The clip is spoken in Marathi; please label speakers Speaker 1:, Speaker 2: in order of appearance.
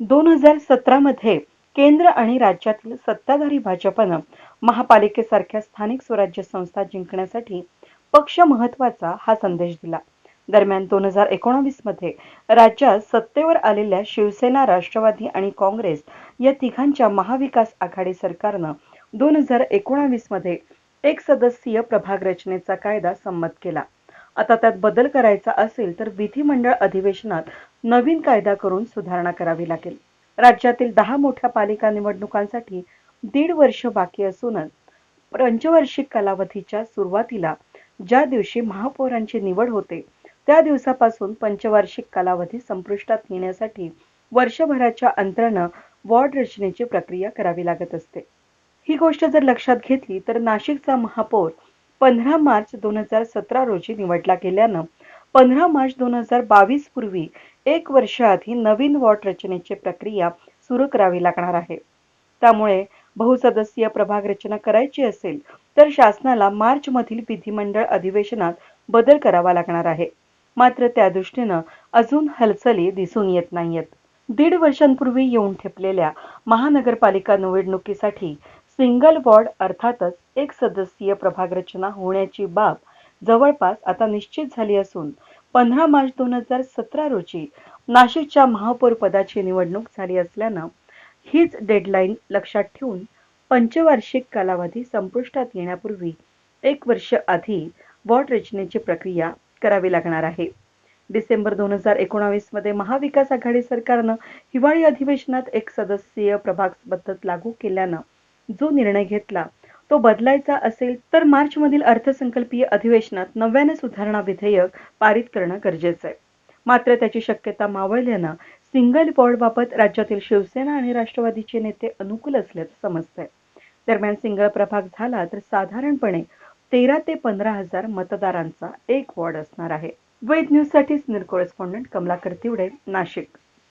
Speaker 1: दोन हजार सतरामध्ये केंद्र आणि राज्यातील सत्ताधारी भाजपनं महापालिकेसारख्या स्थानिक स्वराज्य संस्था जिंकण्यासाठी पक्ष महत्त्वाचा हा संदेश दिला. दरम्यान दोन हजार एकोणावीसमध्ये राज्यात सत्तेवर आलेल्या शिवसेना राष्ट्रवादी आणि काँग्रेस या तिघांच्या महाविकास आघाडी सरकारनं दोन हजार एकोणावीसमध्ये एक सदस्यीय प्रभाग रचनेचा कायदा संमत केला. आता त्यात बदल करायचा असेल तर विधिमंडळ अधिवेशनात नवीन कायदा करून सुधारणा करावी लागेल. राज्यातील दहा मोठ्या पालिका निवडणुकांसाठी दीड वर्ष बाकी असूनच पंचवार्षिक कालावधीच्या सुरुवातीला ज्या दिवशी महापौरांची निवड होते त्या दिवसापासून पंचवार्षिक कालावधी संपुष्टात येण्यासाठी वर्षभराच्या अंतरानं वॉर्ड रचनेची प्रक्रिया करावी लागत असते. ही गोष्ट जर लक्षात घेतली तर नाशिकचा महापौर पंधरा मार्च दोन हजार सतरा रोजी निवडला गेल्यानं पंधरा मार्च दोन हजार बावीस पूर्वी एक वर्षाआधी नवीन वॉर्ड रचनेची प्रक्रिया सुरू करावी लागणार आहे. त्यामुळे बहुसदस्यीय प्रभाग रचना करायची असेल तर शासनाला मार्च मधील विधिमंडळ अधिवेशनात बदल करावा लागणार आहे. मात्र त्या दृष्टीनं अजून हालचाली दिसून येत नाहीयेत. दीड वर्षांपूर्वी येऊन ठेपलेल्या महानगरपालिका निवडणुकीसाठी सिंगल वॉर्ड अर्थातच एक सदस्यीय प्रभाग रचना होण्याची बाब जवळपास आता निश्चित झाली असून पंधरा मार्च दोन हजार सतरा रोजी नाशिकच्या महापौर पदाची निवडणूक झाली असल्यानं हीच डेडलाईन लक्षात ठेवून पंचवार्षिक कालावधी संपुष्टात येण्यापूर्वी एक वर्ष आधी वॉर्ड रचनेची प्रक्रिया करावी लागणार आहे. डिसेंबर दोन हजार एकोणावीसमध्ये महाविकास आघाडी सरकारनं हिवाळी अधिवेशनात एक सदस्यीय प्रभाग पद्धत लागू केल्यानं जो निर्णय घेतला तो बदलायचा असेल तर मार्च मधील अर्थसंकल्पीय अधिवेशनात नव्याने सुधारणा विधेयक पारित करणं गरजेचं आहे. मात्र त्याची शक्यता मावळल्यानं सिंगल वॉर्डबाबत राज्यातील शिवसेना आणि राष्ट्रवादीचे नेते अनुकूल असल्याचं समजतंय. दरम्यान सिंगल प्रभाग झाला तर साधारणपणे तेरा ते पंधरा हजार मतदारांचा एक वॉर्ड असणार आहे. वेद न्यूजसाठी सिनियर कॉरेस्पॉन्डंट कमलाकर तिवडे नाशिक.